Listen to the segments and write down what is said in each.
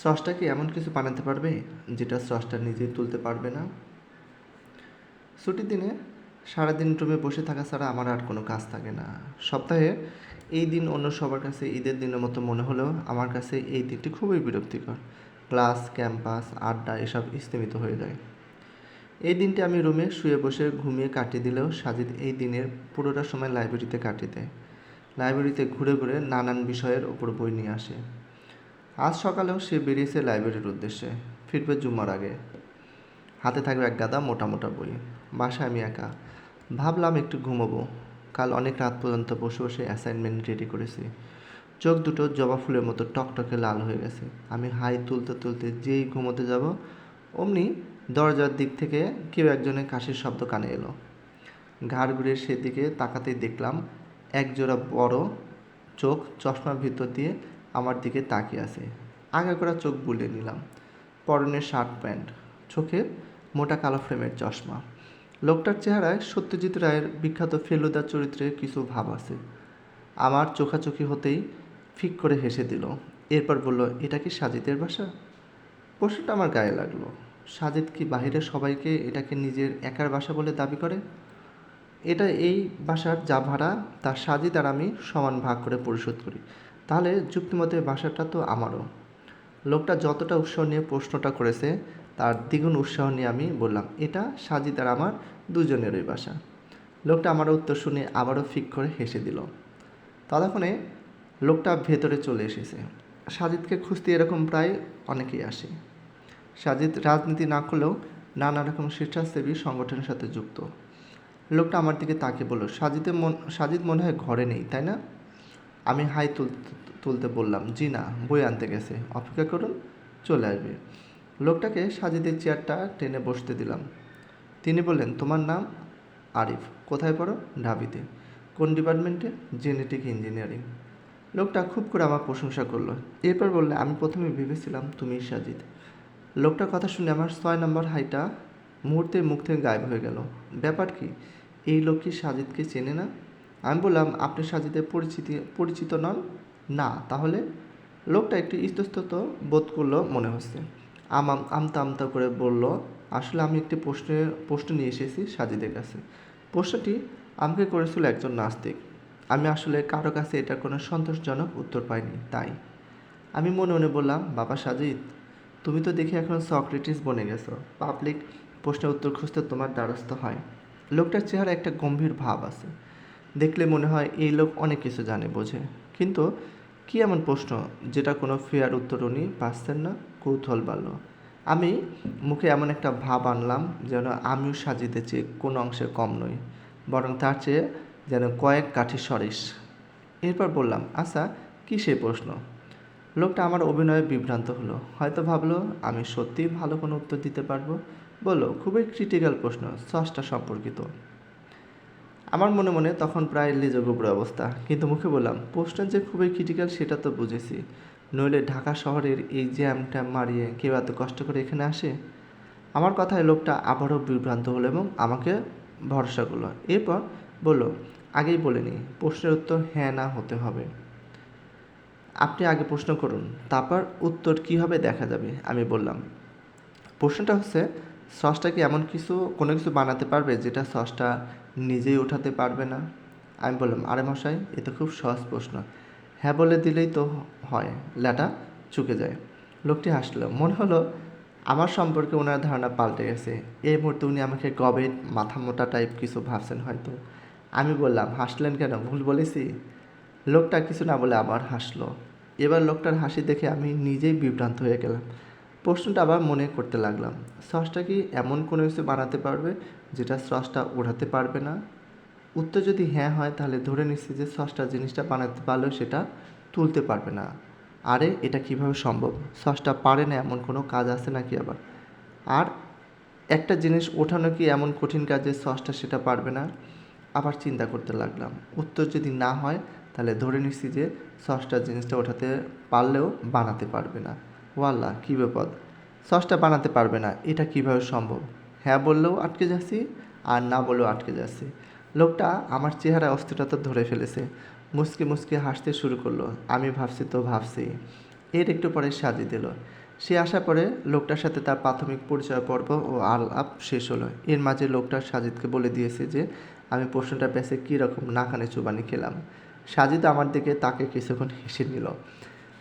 স্রষ্টা কি এমন কিছু বানাতে পারবে যেটা স্রষ্টা নিজেই তুলতে পারবে না? ছুটির দিনে সারাদিন রুমে বসে থাকা ছাড়া আমার আর কোনো কাজ থাকে না। সপ্তাহে এই দিন অন্য সবার কাছে ঈদের দিনের মতো মনে হলেও আমার কাছে এই দিনটি খুবই বিরক্তিকর। ক্লাস, ক্যাম্পাস, আড্ডা এসব স্থমিত হয়ে যায়। এই দিনটি আমি রুমে শুয়ে বসে ঘুমিয়ে কাটিয়ে দিলেও সাজিদ এই দিনের পুরোটা সময় লাইব্রেরিতে কাটিয়ে দেয়। লাইব্রেরিতে ঘুরে ঘুরে নানান বিষয়ের ওপর বই নিয়ে আসে। আজ সকালেও সে বেরিয়েছে লাইব্রেরির উদ্দেশ্যে, ফিরবে জুম্মার আগে। হাতে থাকবে এক গাদা মোটা মোটা বই। বাসায় আমি একা। ভাবলাম একটু ঘুমোবো। কাল অনেক রাত পর্যন্ত বসে বসে অ্যাসাইনমেন্ট রেডি করেছি। চোখ দুটো জবা ফুলের মতো টকটকে লাল হয়ে গেছে। আমি হাই তুলতে তুলতে যেই ঘুমোতে যাব, অমনি দরজার দিক থেকে কেউ একজনের কাশির শব্দ কানে এলো। ঘাড় ঘুরে সেদিকে তাকাতেই দেখলাম, একজোড়া বড় চোখ চশমার ভিতর দিয়ে আমার দিকে তাকিয়ে আছে। আগা করা চোখ বুলিয়ে নিলাম। পরনের শার্ট প্যান্ট, চোখে মোটা কালো ফ্রেমের চশমা। লোকটার চেহারায় সত্যজিৎ রায়ের বিখ্যাত ফেলুদা চরিত্রে কিছু ভাব আছে। আমার চোখাচোখি হতেই ফিক করে হেসে দিল। এরপর বলল, এটা কি সাজিদের বাসা? প্রশ্নটা আমার গায়ে লাগল। সাজিদ কি বাহিরের সবাইকে এটাকে নিজের একার বাসা বলে দাবি করে? এটা এই বাসার যা ভাড়া, তা সাজিদ আর আমি সমান ভাগ করে পরিশোধ করি। তাহলে যুক্তিমতে বাসাটা তো আমারও। লোকটা যতটা উৎসাহ নিয়ে প্রশ্নটা করেছে, তার দ্বিগুণ উৎসাহ নিয়ে আমি বললাম, এটা সাজিদ আর আমার দুজনেরই বাসা লোকটা আমার উত্তর শুনে আবারও ফিক করে হেসে দিল। ততক্ষণে লোকটা ভেতরে চলে এসেছে। সাজিদকে খুঁজতে এরকম প্রায় অনেকেই আসে। সাজিদ রাজনীতি না করলেও নানা রকম স্বেচ্ছাসেবী সংগঠনের সাথে যুক্ত। লোকটা আমার দিকে তাকে বলল, সাজিদের মন, সাজিদ মনে হয় ঘরে নেই, তাই না? আমি হাই তুলতে বললাম, জি না, বই আনতে গেছে, অপেক্ষা করুন, চলে আসবে। লোকটাকে সাজিদের চেয়ারটা টেনে বসতে দিলাম। তিনি বললেন, তোমার নাম? আরিফ। কোথায় পড়ো? ঢাবিতে। কোন ডিপার্টমেন্টে? Genetic engineering. লোকটা খুব করে আমার প্রশংসা করল। এরপর বললে, আমি প্রথমে ভেবেছিলাম তুমি সাজিদ। লোকটার কথা শুনে আমার ছয় নম্বর হাইটা মুহূর্তে মুখ থেকে গায়েব হয়ে গেল। ব্যাপার কি? এই লোক কি সাজিদকে চেনে না? আমি বললাম আপনি সাজিদের পরিচিতি, পরিচিত নন, না। তাহলে লোকটা একটু ইস্তস্তত বোধ করল মনে হচ্ছে। আমাম আমতা আমতা করে বলল, আসলে আমি একটি প্রশ্নের প্রশ্ন নিয়ে এসেছি সাজিদের কাছে। প্রশ্নটি আমাকে করেছিল একজন নাস্তিক। আমি আসলে কারও কাছে এটা কোনো সন্তোষজনক উত্তর পাইনি, তাই। আমি মনে মনে বললাম, বাবা সাজিদ, তুমি তো দেখি এখন সক্রেটিস বনে গেছো। পাবলিক প্রশ্নের উত্তর খুঁজতে তোমার দ্বারস্থ হয়। লোকটার চেহারা একটা গম্ভীর ভাব আছে। দেখলে মনে হয় এই লোক অনেক কিছু জানে, বোঝে। কিন্তু কী এমন প্রশ্ন যেটা কোনো ফেয়ার উত্তর উনি পাচ্ছেন না? কৌতূহল বাড়ল। আমি মুখে এমন একটা ভাব আনলাম যেন আমিও সাজিতে চেয়ে কোনো অংশে কম নই, বরং তার চেয়ে যেন কয়েক কাঠি সরিস এরপর বললাম আচ্ছা কী সেই প্রশ্ন? লোকটা আমার অভিনয়ে বিভ্রান্ত হলো। হয়তো ভাবলো, আমি সত্যিই ভালো কোনো উত্তর দিতে পারব? বলল, খুবই ক্রিটিক্যাল প্রশ্ন সসটা সম্পর্কিত। আমার মনে মনে তখন প্রায় লেজগুবর অবস্থা। কিন্তু মুখে বললাম প্রশ্ন যে খুবই ক্রিটিক্যাল সেটা তো বুঝেছি। নইলে ঢাকা শহরের এই জ্যাম ট্যাম মারিয়ে কেউ এত কষ্ট করে এখানে আসে? আমার কথায় লোকটা আবারও বিভ্রান্ত হলো এবং আমাকে ভরসা করল। এরপর বলল, আগেই বলিনি প্রশ্নের উত্তর হ্যাঁ না হতে হবে। আপনি আগে প্রশ্ন করুন, তারপর উত্তর কী হবে দেখা যাবে? আমি বললাম, প্রশ্নটা হচ্ছে, সসটা কি এমন কিছু, কোনো কিছু বানাতে পারবে যেটা সসটা নিজেই ওঠাতে পারবে না। আমি বললাম, আরে মশাই, এ তো খুব সহজ প্রশ্ন। হ্যাঁ বলে দিলেই তো হয়, ল্যাটা চুকে যায়। লোকটি হাসলো। মনে হলো, আমার সম্পর্কে ওনার ধারণা পাল্টে গেছে। এই মুহূর্তে উনি আমাকে গবে মাথা মোটা টাইপ কিছু ভাবছেন হয়তো। আমি বললাম, হাসলেন কেন? ভুল বলেছি? লোকটা কিছু না বলে আবার হাসলো। এবার লোকটার হাসি দেখে আমি নিজেই বিভ্রান্ত হয়ে গেলাম। প্রশ্নটা আবার মনে করতে লাগলাম, সসটা কি এমন কোনো কিছু বানাতে পারবে যেটা সসটা ওঠাতে পারবে না? উত্তর যদি হ্যাঁ হয় তাহলে ধরে নিচ্ছি যে সসটা জিনিসটা বানাতে পারলেও সেটা তুলতে পারবে না। আরে এটা কীভাবে সম্ভব? সসটা পারে না এমন কোনো কাজ আছে নাকি আবার? আর একটা জিনিস ওঠানো কি এমন কঠিন কাজ যে সসটা সেটা পারবে না? আবার চিন্তা করতে লাগলাম, উত্তর যদি না হয় তাহলে ধরে নিচ্ছি যে সসটা জিনিসটা ওঠাতে পারলেও বানাতে পারবে না। ওয়াল্লাহ, কী বিপদ। সসটা বানাতে পারবে না, এটা কীভাবে সম্ভব? হ্যাঁ বললেও আটকে যাচ্ছি, আর না বললেও আটকে যাচ্ছি। লোকটা আমার চেহারা অস্থিরতা ধরে ফেলেছে। মুসকে মুসকে হাসতে শুরু করল। আমি ভাবছি তো ভাবছি। এর একটু পরে সাজি দিল। সে আসার পরে লোকটার সাথে তার প্রাথমিক পরিচয় পর্ব ও আলাপ শেষ হলো। এর মাঝে লোকটা সাজিদকে বলে দিয়েছে যে, আমি প্রশ্নটা পেছে কীরকম নাকানে চুবানি খেলাম? সাজিদ আমার দিকে তাকে কিছুক্ষণ হেসে নিল।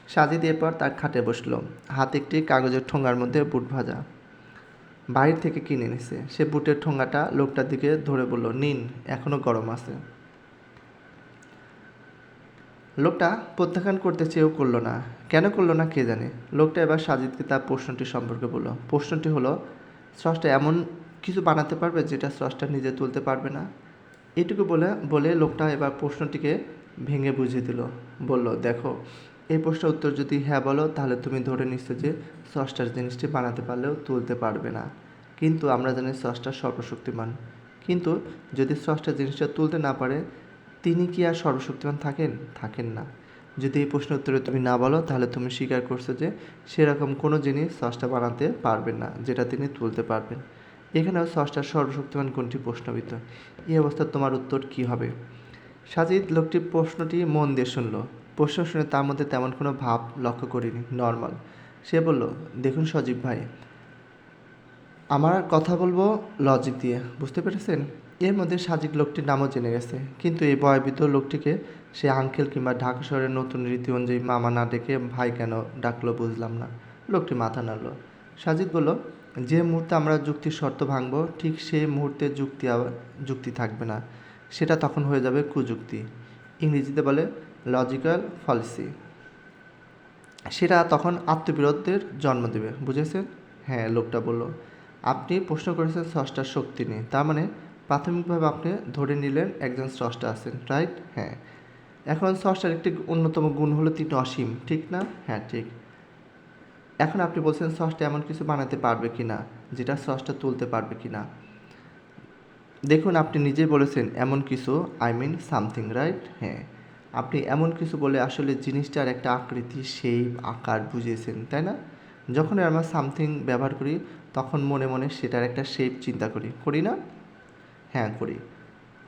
সাজিদ এরপর তার খাটে বসল। হাতে একটি কাগজের ঠোঙার মধ্যে বুট ভাজা। বাইরে থেকে কিনে নিছে সে বুটের ঠোঙাটা লোকটার দিকে ধরে বলল, নিন এখনও গরম আছে। লোকটা প্রত্যাখ্যান করতে চেয়েও করল না। কেন করল না কে জানে? লোকটা এবার সাজিদকে তার প্রশ্নটি সম্পর্কে বলল। প্রশ্নটি হলো, স্রষ্টা এমন কিছু বানাতে পারবে যেটা স্রষ্টা নিজে তুলতে পারবে না? এটুকু বলে বলে লোকটা এবার প্রশ্নটিকে ভেঙে বুঝিয়ে দিল। বলল, দেখো এই প্রশ্নের উত্তর যদি হ্যাঁ বলো, তাহলে তুমি ধরে নিচ্ছ যে স্রষ্টার জিনিসটি বানাতে পারলেও তুলতে পারবে না। কিন্তু আমরা জানি স্রষ্টা সর্বশক্তিমান। কিন্তু যদি স্রষ্টা জিনিসটা তুলতে না পারে, তিনি কি আর সর্বশক্তিমান থাকেন? থাকেন না। যদি এই প্রশ্নের উত্তরে তুমি না বলো, তাহলে তুমি স্বীকার করছ যে সেরকম কোনো জিনিস স্রষ্টা বানাতে পারবেন না, যেটা তিনি তুলতে পারবেন। এখানেও স্রষ্টার সর্বশক্তিমান কোনটি প্রশ্নবিত এই অবস্থায় তোমার উত্তর কি হবে? সাজিদ লোকটি প্রশ্নটি মন দিয়ে শুনলো। প্রশ্ন শুনে তার মধ্যে তেমন কোনো ভাব লক্ষ্য করিনি নর্মাল সে বলল, দেখুন সজীব ভাই, আমার কথা বলব লজিক দিয়ে, বুঝতে পেরেছেন? এর মধ্যে সাজিক লোকটির নামও জেনে গেছে। কিন্তু এই বয়বৃদ্ধ লোকটিকে সে আঙ্কেল কিংবা ঢাকা শহরের নতুন রীতি অনুযায়ী মামা না ডেকে ভাই কেন ডাকলো বুঝলাম না। লোকটি মাথা নাড়ল। সাজিদ বলল, যে মুহূর্তে আমরা যুক্তির শর্ত ভাঙব, ঠিক সেই মুহূর্তে যুক্তি আবার, যুক্তি থাকবে না। সেটা তখন হয়ে যাবে কুযুক্তি। ইংরেজিতে বলে লজিক্যাল ফলসি সেটা তখন আত্মবিরোধের জন্ম দেবে, বুঝেছেন? হ্যাঁ লোকটা বলল, আপনি প্রশ্ন করেছেন স্রষ্টার শক্তি নেই তার মানে প্রাথমিকভাবে আপনি ধরে নিলেন একজন স্রষ্টা আছেন রাইট হ্যাঁ। এখন স্রষ্টার একটি অন্যতম গুণ হলো তিনি অসীম, ঠিক না? হ্যাঁ ঠিক। এখন আপনি বলছেন স্রষ্টা এমন কিছু বানাতে পারবে কি না, যেটা স্রষ্টা তুলতে পারবে কি না? দেখুন, আপনি নিজেই বলেছেন, এমন কিছু আই মিন সামথিং রাইট হ্যাঁ। আপনি এমন কিছু বলে আসলে জিনিসটার একটা আকৃতি শেপ আকার বুঝিয়েছেন, তাই না? যখন আমরা সামথিং ব্যবহার করি, তখন মনে মনে সেটার একটা শেপ চিন্তা করি। করি না? হ্যাঁ করি।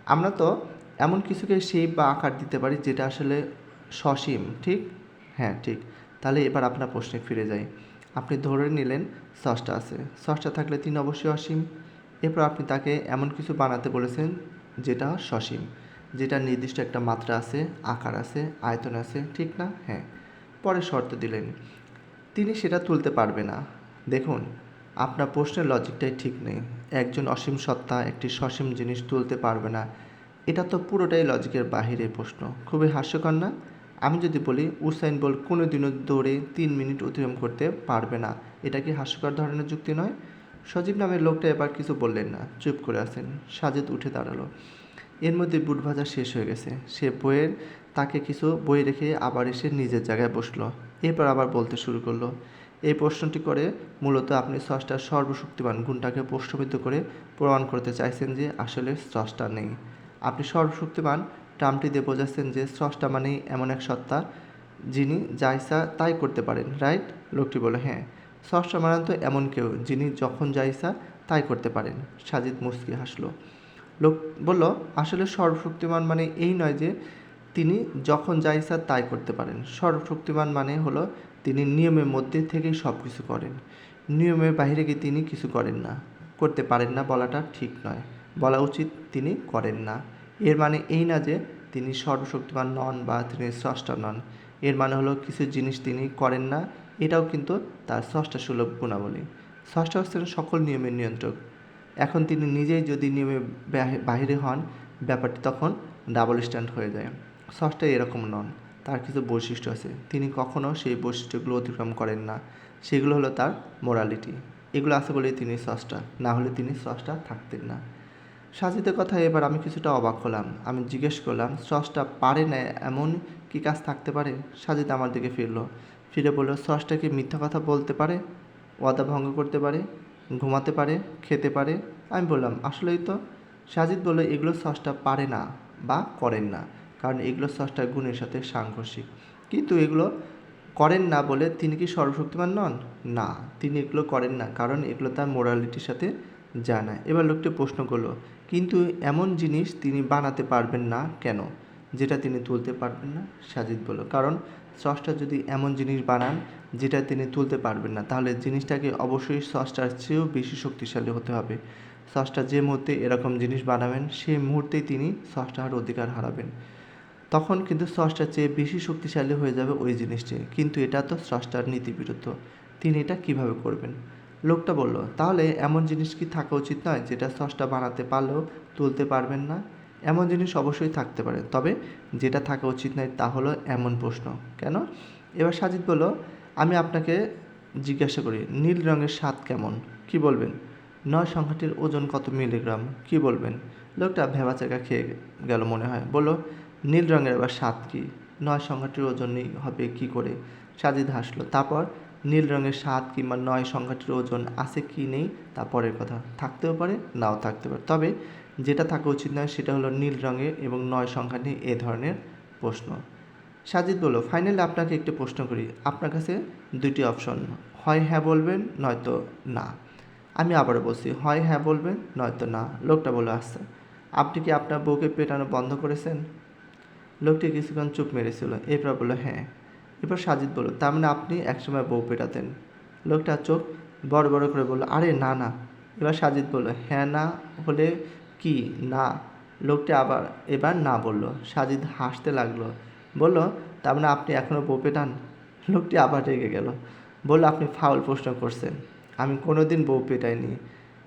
আমরা তো এমন কিছুকে শেপ বা আকার দিতে পারি যেটা আসলে সসীম, ঠিক? হ্যাঁ ঠিক। তাহলে এবার আপনার প্রশ্নে ফিরে যাই। আপনি ধরে নিলেন সসটা আছে। সসটা থাকলে তিনি অবশ্যই অসীম। এরপর আপনি তাকে এমন কিছু বানাতে বলেছেন যেটা সসীম। যেটা নির্দিষ্ট একটা মাত্রা আছে, আকার আছে, আয়তন আছে, ঠিক না? হ্যাঁ। পরে শর্ত দিলেন। তিনি সেটা তুলতে পারবে না। দেখুন, আপনার প্রশ্নের লজিকটাই ঠিক নেই। একজন অসীম সত্তা একটি সসীম জিনিস তুলতে পারবে না। এটা তো পুরোটাই লজিকের বাহিরে প্রশ্ন। খুবই হাস্যকর না? আমি যদি বলি, উসাইন বল কোনো দিনও দৌড়ে তিন মিনিট অতিক্রম করতে পারবে না। এটা কি হাস্যকর ধরনের যুক্তি নয়? সজীব নামের লোকটা এবার কিছু বললেন না। চুপ করে আছেন। সাজেদ উঠে দাঁড়াল। এর মধ্যে বুট ভাজা শেষ হয়ে গেছে। সে বইয়ের, তাকে কিছু বই রেখে আবার এসে নিজের জায়গায় বসল। এরপর আবার বলতে শুরু করল, এই প্রশ্নটি করে মূলত আপনি স্রষ্টার সর্বশক্তিমান গুণটাকে প্রশ্নবিদ্ধ করে প্রমাণ করতে চাইছেন যে আসলে স্রষ্টা নেই। আপনি সর্বশক্তিমান টার্মটি দিয়ে বোঝাচ্ছেন যে স্রষ্টা মানেই এমন এক সত্তা যিনি যা ইচ্ছা তাই করতে পারেন, রাইট? লোকটি বলে হ্যাঁ স্রষ্টা মানে তো এমন কেউ যিনি যখন যা ইচ্ছা তাই করতে পারেন। সাজিদ মুস্কি হাসলো। লোক বলল, আসলে সর্বশক্তিমান মানে এই নয় যে তিনি যখন যা ইচ্ছা তাই করতে পারেন। সর্বশক্তিমান মানে হলো তিনি নিয়মের মধ্যে থেকেই সব কিছু করেন। নিয়মের বাইরে গিয়ে তিনি কিছু করেন না। করতে পারেন না বলাটা ঠিক নয়। বলা উচিত তিনি করেন না। এর মানে এই না যে তিনি সর্বশক্তিমান নন বা তিনি স্রষ্টা নন। এর মানে হলো কিছু জিনিস তিনি করেন না, এটাও কিন্তু তার স্রষ্টা সুলভ গুণাবলী। স্রষ্টা হচ্ছেন সকল নিয়মের নিয়ন্ত্রক। এখন তিনি নিজেই যদি নিয়মে বাহিরে হন, ব্যাপারটি তখন ডাবল স্ট্যান্ড হয়ে যায়। স্রষ্টা এরকম নন, তার কিছু বৈশিষ্ট্য আছে। তিনি কখনও সেই বৈশিষ্ট্যগুলো অতিক্রম করেন না। সেগুলো হলো তার মোরালিটি এগুলো আছে বলেই তিনি স্রষ্টা না হলে তিনি স্রষ্টা থাকতেন না। সাজিদের কথা এবার আমি কিছুটা অবাক হলাম। আমি জিজ্ঞেস করলাম স্রষ্টা পারে না এমন কি কাজ থাকতে পারে? সাজিদ আমার দিকে ফিরলো। ফিরে বলল স্রষ্টা কি মিথ্যা কথা বলতে পারে? ওয়াদা ভঙ্গ করতে পারে? ঘুমাতে পারে, খেতে পারে। আমি বললাম, আসলেই তো। সাজিদ বলল, এগুলো স্রষ্টা পারে না বা করেন না, কারণ এগুলো স্রষ্টার গুণের সাথে সাংঘর্ষিক। কিন্তু এগুলো করেন না বলে তিনি কি সর্বশক্তিমান নন? না, তিনি এগুলো করেন না, কারণ এগুলো তার মোরালিটির সাথে যায় না। এবার লোকটি প্রশ্ন করল, কিন্তু এমন জিনিস তিনি বানাতে পারবেন না কেন? যেটা তিনি তুলতে পারবেন না, সাজিদ বলল। কারণ স্রষ্টা যদি এমন জিনিস বানান যেটা তিনি তুলতে পারবেন না, তাহলে জিনিসটাকে অবশ্যই স্রষ্টার চেয়েও বেশি শক্তিশালী হতে হবে। স্রষ্টা যে মুহূর্তে এরকম জিনিস বানাবেন সেই মুহূর্তেই তিনি স্রষ্টার অধিকার হারাবেন। তখন কিন্তু স্রষ্টার চেয়ে বেশি শক্তিশালী হয়ে যাবে ওই জিনিসটি। কিন্তু এটা তো স্রষ্টার নীতিবিরুদ্ধ। তিনি এটা কীভাবে করবেন? লোকটা বলল, তাহলে এমন জিনিস কি থাকা উচিত নয়, যেটা স্রষ্টা বানাতে পারলেও তুলতে পারবেন না? এমন জিনিস অবশ্যই থাকতে পারে। তবে যেটা থাকা উচিত নয় তা হলো এমন প্রশ্ন। কেন? এবার সাজিদ বলল, আমি আপনাকে জিজ্ঞাসা করি, নীল রঙের স্বাদ কেমন? কি বলবেন? নয় সংখ্যাটির ওজন কত মিলিগ্রাম? কি বলবেন? লোকটা ভেবাচাকা খেয়ে গেল মনে হয়। বলল, নীল রঙের আবার স্বাদ কি? নয় সংখ্যাটির ওজনই হবে কি করে? সাজিদ হাসলো, তারপর নীল রঙের স্বাদ কিংবা নয় সংখ্যাটির ওজন আছে কি নেই তা পরের কথা। থাকতেও পারে, নাও থাকতে পারে। তবে যেটা থাকা উচিত নয় সেটা হলো নীল রঙের এবং নয় সংখ্যা নিয়ে এ ধরনের প্রশ্ন। সাজিদ বলল, ফাইনালি আপনাকে একটি প্রশ্ন করি। আপনার কাছে দুটি অপশন, হয় হ্যাঁ বলবেন, নয়তো না। আমি আবারও বলছি, হয় হ্যাঁ বলবেন, নয়তো না। লোকটা বলে আসছে আপনি কি আপনার বউকে পেটানো বন্ধ করেছেন? লোকটি কিছুক্ষণ চুপ মেরেছিল, এরপর বলল হ্যাঁ। এরপর সাজিদ বলল, তার মানে আপনি একসময় বউ পেটাতেন? লোকটা চোখ বড় বড় করে বলল, আরে না না। এবার সাজিদ বলল হ্যাঁ না হলে কি? না। লোকটি আবার, এবার না বলল। সাজিদ হাসতে লাগল। বলল, তার মানে আপনি এখনও বউ পেটান লোকটি আবার রেগে গেল। বলল, আপনি ফাউল প্রশ্ন করছেন। আমি কোনোদিন বউ পেটাইনি।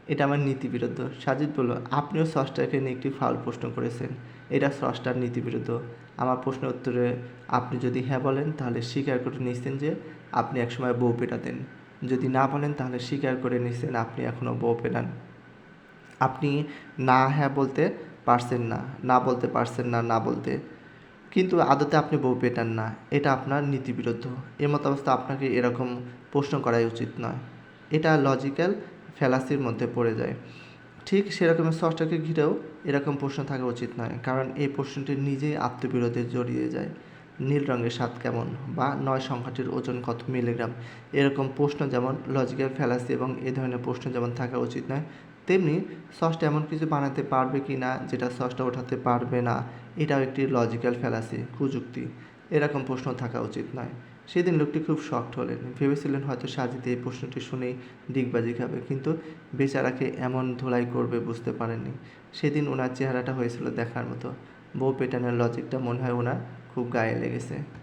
এটা আমার নীতিবিরুদ্ধ। সাজিদ বলল, আপনিও স্রষ্টাকে নিয়ে একটি ফাউল প্রশ্ন করেছেন। এটা স্রষ্টার নীতিবিরুদ্ধ। আমার প্রশ্নের উত্তরে আপনি যদি হ্যাঁ বলেন, তাহলে স্বীকার করে নিচ্ছেন যে আপনি একসময় বউ পেটাতেন। যদি না বলেন, তাহলে স্বীকার করে নিচ্ছেন আপনি এখনও বউ পেটান। আপনি না হ্যাঁ বলতে পারছেন না না বলতে পারছেন না না বলতে। কিন্তু আদতে আপনি বউ পেটান না, এটা আপনার নীতিবিরুদ্ধ। এ মতো অবস্থা আপনাকে এরকম প্রশ্ন করাই উচিত নয়। এটা লজিক্যাল ফ্যালাসির মধ্যে পড়ে যায়। ঠিক সেরকমের ষষ্ঠকে ঘিরেও এরকম প্রশ্ন থাকা উচিত নয়, কারণ এই প্রশ্নটি নিজেই আত্মবিরোধে জড়িয়ে যায়। নীল রঙের স্বাদ কেমন বা নয় সংখ্যাটির ওজন কত মিলিগ্রাম? এরকম প্রশ্ন যেমন লজিক্যাল ফ্যালাসি এবং এ ধরনের প্রশ্ন যেমন থাকা উচিত নয়, তেমনি সসটা এমন কিছু বানাতে পারবে কি না যেটা সসটা ওঠাতে পারবে না, এটাও একটি লজিক্যাল ফ্যালাসি কুযুক্তি। এরকম প্রশ্ন থাকা উচিত নয়। সেদিন লোকটি খুব শক্ট হলেন। ভেবেছিলেন হয়তো সাজিতে এই প্রশ্নটি শুনেই ডিগবাজি খাবে, কিন্তু বেচারাকে এমন ধোলাই করবে বুঝতে পারেননি। সেদিন ওনার চেহারাটা হয়েছিল দেখার মতো। বউ পেটানের লজিকটা মনে হয় ওনার খুব গায়ে লেগেছে।